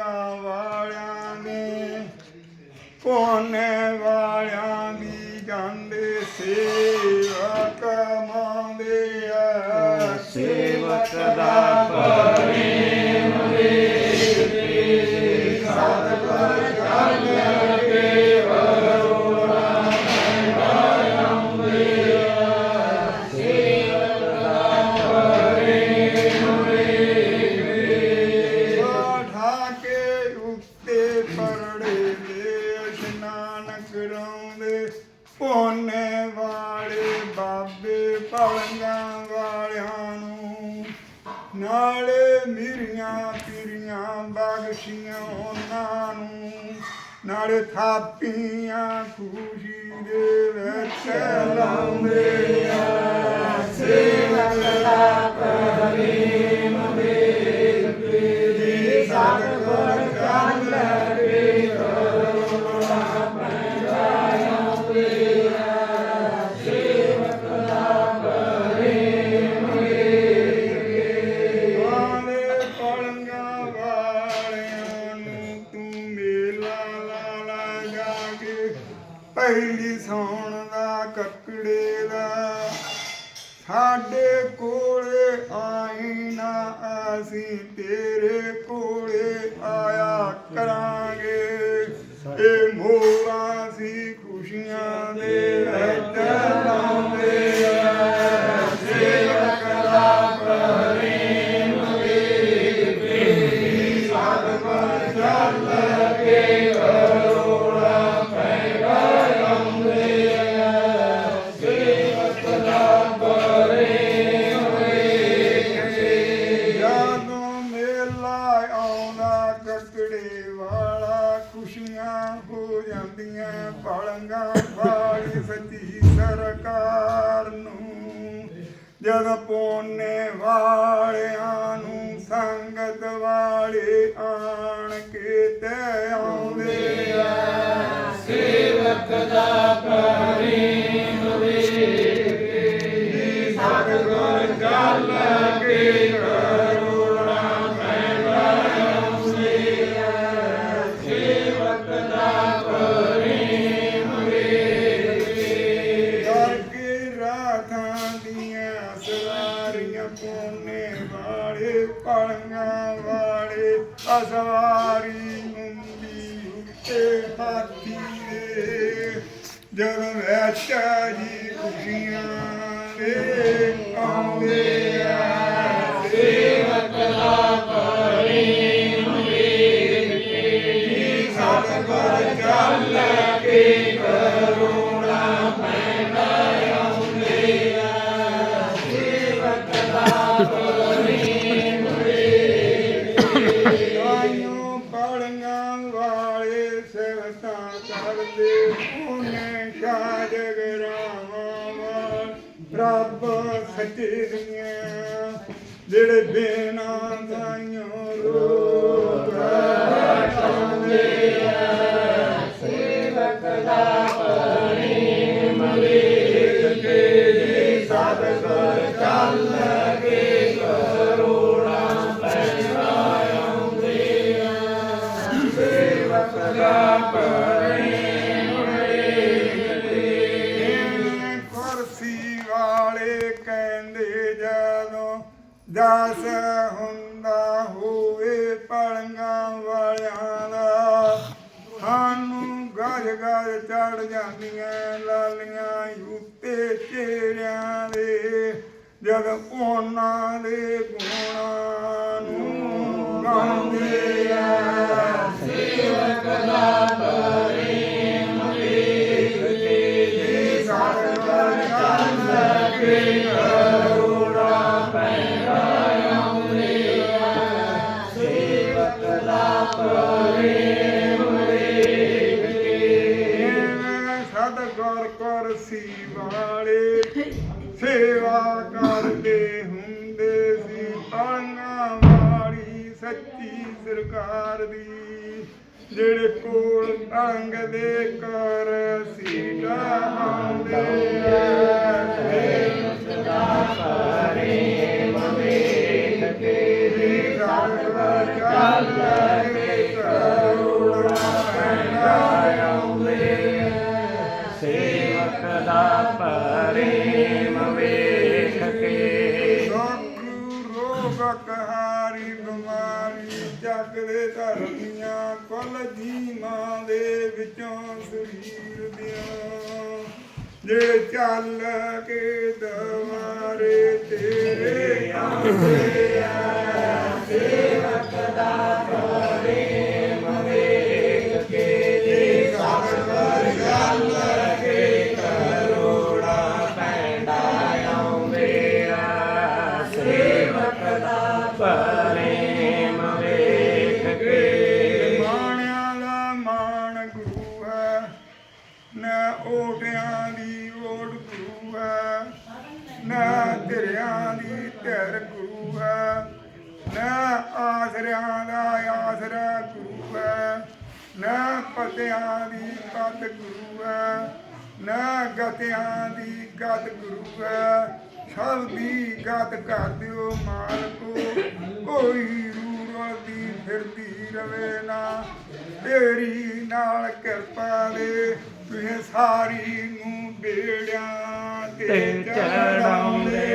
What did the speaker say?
ਜਗ੍ਹਾ ਵਾਲਿਆਂ ਨੇ ਕੋਨੇ ਵਾਲਿਆਂ ਦੀ ਜਾਂਦੇ ਸੇਵਾ ਕਮਾਉਂਦੇ ਆ। ਸੇਵਕ ਦਾ ਪਰਮੇ ਵਾਲਿਆਂ ਨੂੰ। ਨਾਲੇ ਮਿਰੀਆਂ ਪੀਰੀਆਂ ਬਖਸ਼ੀਆਂ ਉਹਨਾਂ ਨੂੰ। ਨਾਲੇ ਥਾਪੀਆਂ ਖੁਸ਼ੀ ਦੇ ਵਿੱਚ। ਲਾਉਂਦੇ ਪਹਿਲੀ ਸੌਣ ਦਾ ਕੱਕੜੇ ਦਾ। ਸਾਡੇ ਕੋਲੇ ਆਈ ਨਾ ਅਸੀਂ, ਤੇਰੇ ਕੋਲੇ ਆਇਆ ਕਰਾਂਗੇ। ਇਹ ਮੋਰਾਂ ਹੋ ਜਾਂਦੀਆਂ ਵਾਲੀ ਸੱਚੀ ਸਰਕਾਰ ਨੂੰ। ਜਦ ਪੋਨੇ ਵਾਲਿਆਂ ਨੂੰ ਸੰਗਤ ਵਾਲੇ ਆਣ ਕੇ ਤੇ ਆਉਂਦੇ ਆ। ਸੇਵਕ ਦਾ ਪ੍ਰੇਮ ਵਾਲੇ ਅਸਵਾਰੀ ਹੁੰਦੀ ਉੱਤੇ ਹਾਥੀ ਦੇ ਜਦ ਕਰਦੇ ਉਹਨੇ ਸ਼ਾਹ ਜਗਰਾਵਾਂ ਵਾਲ ਰੱਬ ਸੱਚੇ ਜਿਹੜੇ ਬੇਨਾ ਦਾਸ ਹੁੰਦਾ ਹੋਵੇ ਪਲੰਗਾਂ ਵਾਲਿਆਂ ਦਾ। ਸਾਨੂੰ ਗਜ ਗਜ ਚੜ ਜਾਂਦੀਆਂ ਲਾਲੀਆਂ ਉੱਤੇ ਚਿਹਰਿਆਂ ਦੇ ਜਦ ਉਹਨਾਂ ਦੇ ਗੁਣਾਂ ਨੂੰ ਗਾਉਂਦੇ ਆ। ਸੇਵਕ ਦਾ ਪ੍ਰੇਮ ਵੇਖੇ ਸਤਿਗੁਰ ਚੱਲ ਕੇ ਕਰੋੜਾ ਸਤਿਗੁਰ ਕੁਰਸੀ ਵਾਲੇ। ਸੇਵਾ ਕਰਦੇ ਹੁੰਦੇ ਸੀ ਪਾਂਗਾ ਵਾਲੀ ਸੱਚੀ ਸਰਕਾਰ ਦੀ ਜਿਹੜੇ ਕੋਲ ਅੰਗ ਦੇ ਕਰ ਸੀਟਾ ਆਉਂਦੇ ਆ। ਸੇਵਕ ਦਾ ਪ੍ਰੇਮ ਵੇਖ ਕੇ ਸਤਿਗੁਰ ਚੱਲ ਜਾਗਦੇ ਧਰਨੀਆਂ ਜੀ ਮਾਂ ਦੇ ਵਿੱਚੋਂ ਸਰੀਰ ਦੀਆਂ। ਜੇ ਚੱਲ ਕੇ ਦਵਾਰੇ ਤੇਰੇ ਆਵੇ ਨਾ ਧਿਰਿਆਂ ਦੀ ਧਿਰ ਗੁਰੂ ਹੈ, ਨਾ ਆਸਰਿਆਂ ਦਾ ਆਸਰਾ ਗੁਰੂ ਹੈ, ਨਾ ਪਤਿਆਂ ਦੀ ਪਤ ਗੁਰੂ ਹੈ, ਨਾ ਗਤਿਆਂ ਦੀ ਗਤ ਗੁਰੂ ਹੈ। ਸਭ ਦੀ ਗਤ ਕਰ ਦਿਓ ਮਾਲਕੋ, ਕੋਈ ਰੂ ਰਲਦੀ ਫਿਰਦੀ ਰਵੇ ਨਾ। ਤੇਰੀ ਨਾਲ ਕਿਰਪਾ ਦੇ, ਤੁਸੀਂ ਸਾਰੀ ਨੂੰ ਬੇੜਿਆਂ ਤੇ ਤੇ ਚੜਾਉਂਦੇ